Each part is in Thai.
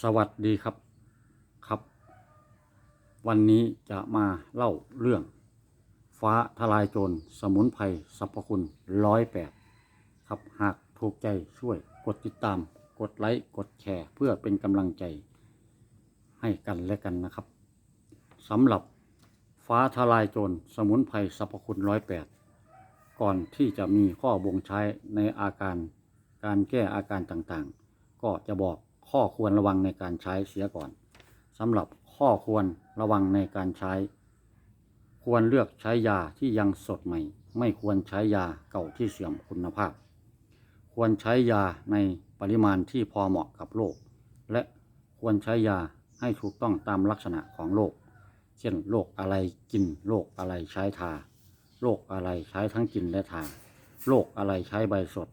สวัสดีครับครับ วันนี้จะมาเล่าเรื่อง ฟ้าทลายโจรสมุนไพรสรรพคุณร้อยแปดครับหากถูกใจช่วยกดติดตาม กดไลค์ กดแชร์ เพื่อเป็นกำลังใจให้กันและกันนะครับสำหรับฟ้าทลายโจรสมุนไพรสรรพคุณร้อยแปดก่อนที่จะมีข้อบ่งใช้ในอาการการแก้อาการต่างๆ ก็จะบอก ข้อควรระวังในการใช้เสียก่อนสำหรับข้อควรระวังในการใช้ ควรเลือกใช้ยาที่ยังสดใหม่ ไม่ควรใช้ยาเก่าที่เสื่อมคุณภาพ ควรใช้ยาในปริมาณที่พอเหมาะกับโรคและควรใช้ยาให้ถูกต้องตามลักษณะของโรคเช่นโรคอะไรกินโรคอะไรใช้ทาโรคอะไรใช้ทั้งกินและทาโรคอะไรใช้ใบสด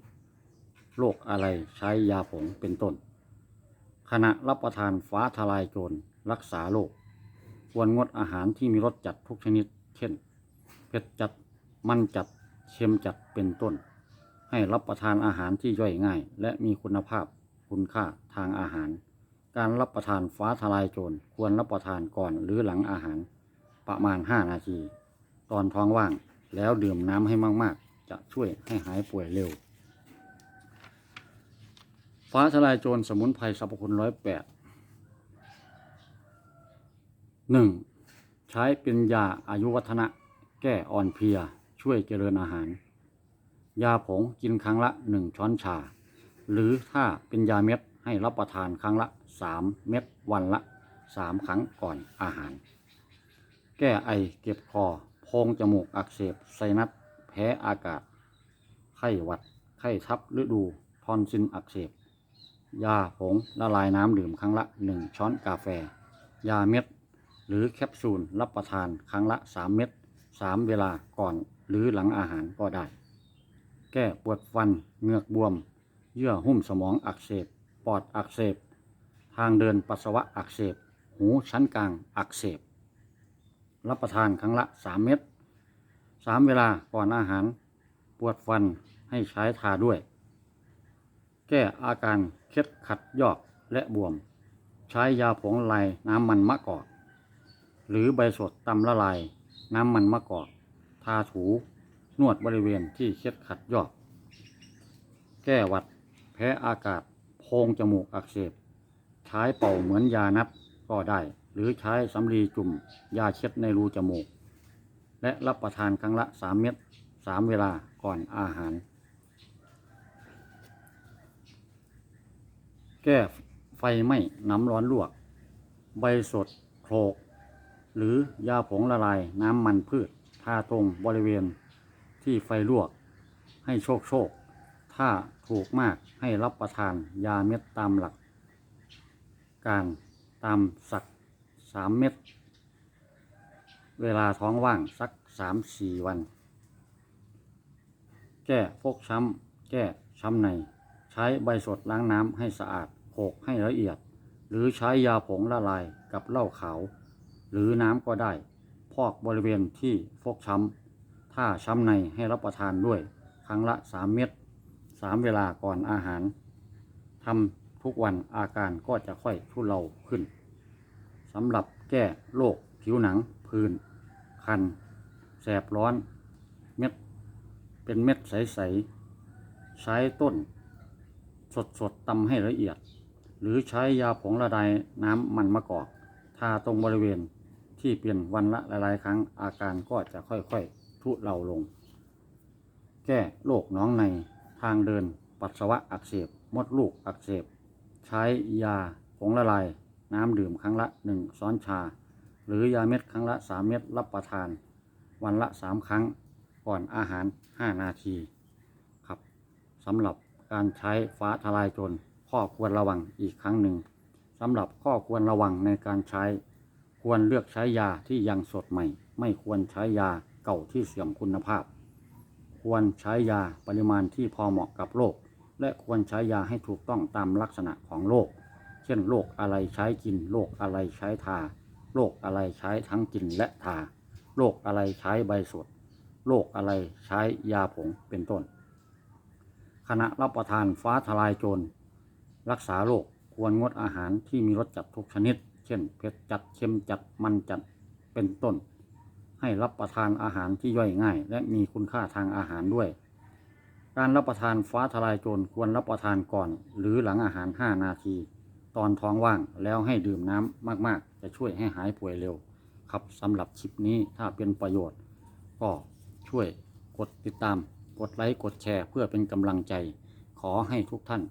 โรคอะไรใช้ยาผงเป็นต้น ขณะรับประทานฟ้าทลายโจรรักษาโรคควรงดอาหารที่มีรสจัดทุกชนิด เช่น เผ็ดจัด มันจัด เค็มจัดเป็นต้น ให้รับประทานอาหารที่ย่อยง่าย และมีคุณภาพคุณค่าทางอาหาร การรับประทานฟ้าทลายโจรควรรับประทานก่อนหรือหลังอาหารประมาณ 5 นาที ตอนท้องว่างแล้วดื่มน้ำให้มาก ๆ จะช่วยให้หายป่วยเร็ว ฟ้าทลายโจรสมุนไพรสรรพคุณร้อยแปดหนึ่งใช้เป็นยาอายุวัฒนะ แก้อ่อนเพลีย ช่วยเจริญอาหาร ยาผงกินครั้งละหนึ่งช้อนชา หรือถ้าเป็นยาเม็ดให้รับประทานครั้งละสามเม็ดวันละสามครั้งก่อนอาหาร แก้ไอเก็บคอโพรงจมูกอักเสบไซนัสแพ้อากาศ ไข้หวัด ไข้ทับฤดูทอนซิลอักเสบ ยาผงละลายน้ำดื่มครั้งละ 1 ช้อนกาแฟ ยาเม็ด หรือแคปซูลรับประทานครั้งละ 3 เม็ด3 เวลาก่อนหรือหลังอาหารก็ได้ แก้ปวดฟันเหงือกบวม เยื่อหุ้มสมองอักเสบ ปอดอักเสบ ทางเดินปัสสาวะอักเสบ หูชั้นกลางอักเสบ รับประทานครั้งละ 3 เม็ด3 เวลาก่อนอาหาร ปวดฟันให้ใช้ทาด้วย แก้อาการเคล็ดขัดยอกและบวม ใช้ยาผงละลายน้ำมันมะกอก หรือใบสดตำละลายน้ำมันมะกอก ทาถูนวดบริเวณที่เคล็ดขัดยอก แก้หวัด แพ้อากาศโพรงจมูกอักเสบ ใช้เป่าเหมือนยานัดก็ได้ หรือใช้สำลีจุ่มยาเช็ดในรูจมูก และรับประทานครั้งละ 3 เม็ด3 เวลาก่อนอาหาร แก้ไฟไหม้น้ำร้อนลวก ใบสดโคลก หรือยาผงละลายน้ำมันพืช ทาตรงบริเวณที่ไฟลวก ให้โชคโชค ถ้าถูกมากให้รับประทานยาเม็ดตามหลัก การตามสักสามเม็ด เวลาท้องว่างสักสามสี่วัน แก้ฟกช้ำ แก้ช้ำใน ช้ใบสดล้างน้ำให้สะอาดโขกให้ละเอียด หรือใช้ยาผงละลายกับเหล้าขาว หรือน้ำก็ได้ พอกบริเวณที่ฟกช้ำ ถ้าช้ำในให้รับประทานด้วย ครั้งละ 3 เม็ด3 เวลาก่อนอาหารทำทุกวันอาการก็จะค่อยทุเลาขึ้นสำหรับแก้โรคผิวหนังผื่นคัน แสบร้อน เม็ด เป็นเม็ดใส ๆ ใช้ต้น สดๆตำให้ละเอียด หรือใช้ยาผงละลายน้ำมันมะกอก ทาตรงบริเวณที่เปลี่ยนวันละหลายๆครั้งอาการก็จะค่อยๆ ทุเลาลง แก้โรคหน้องในทางเดิน ปัสสาวะอักเสบ มดลูกอักเสบ ใช้ยาผงละลาย น้ำดื่มครั้งละหนึ่งช้อนชา หรือยาเม็ดครั้งละสามเม็ดรับประทาน วันละสามครั้งก่อนอาหารห้านาทีครับสำหรับ การใช้ฟ้าทลายโจรข้อควรระวังอีกครั้งหนึ่งสำหรับข้อควรระวังในการใช้ ควรเลือกใช้ยาที่ยังสดใหม่ ไม่ควรใช้ยาเก่าที่เสื่อมคุณภาพ ควรใช้ยาปริมาณที่พอเหมาะกับโรคและควรใช้ยาให้ถูกต้องตามลักษณะของโรคเช่นโรคอะไรใช้กินโรคอะไรใช้ทาโรคอะไรใช้ทั้งกินและทาโรคอะไรใช้ใบสดโรคอะไรใช้ยาผงเป็นต้น ขณะรับประทานฟ้าทลายโจร รักษาโรคคควรงดอาหารที่มีรสจัดทุกชนิด เช่นเผ็ดจัดเค็มจัดมันจัดเป็นต้น ให้รับประทานอาหารที่ย่อยง่าย และมีคุณค่าทางอาหารด้วย การรับประทานฟ้าทลายโจรควรรับประทานก่อน หรือหลังอาหาร 5 นาที ตอนท้องว่างแล้วให้ดื่มน้ำมากๆ จะช่วยให้หายป่วยเร็ว ครับสำหรับคลิปนี้ถ้าเป็นประโยชน์ ก็ช่วยกดติดตาม กดไลค์กดแชร์เพื่อเป็นกำลังใจ ขอให้ทุกท่าน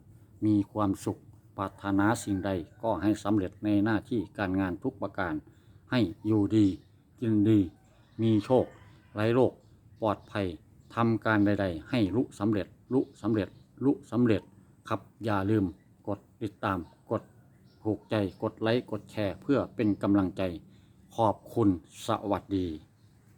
มีความสุขปรารถนาสิ่งใดก็ให้สำเร็จในหน้าที่การงานทุกประการ ให้อยู่ดีกินดี มีโชคไร้โรคปลอดภัยทำการใด ๆ ให้ลุสำเร็จลุสำเร็จลุสำเร็จครับอย่าลืมกดติดตามกดถูกใจกดไลค์กดแชร์เพื่อเป็นกำลังใจ ขอบคุณสวัสดี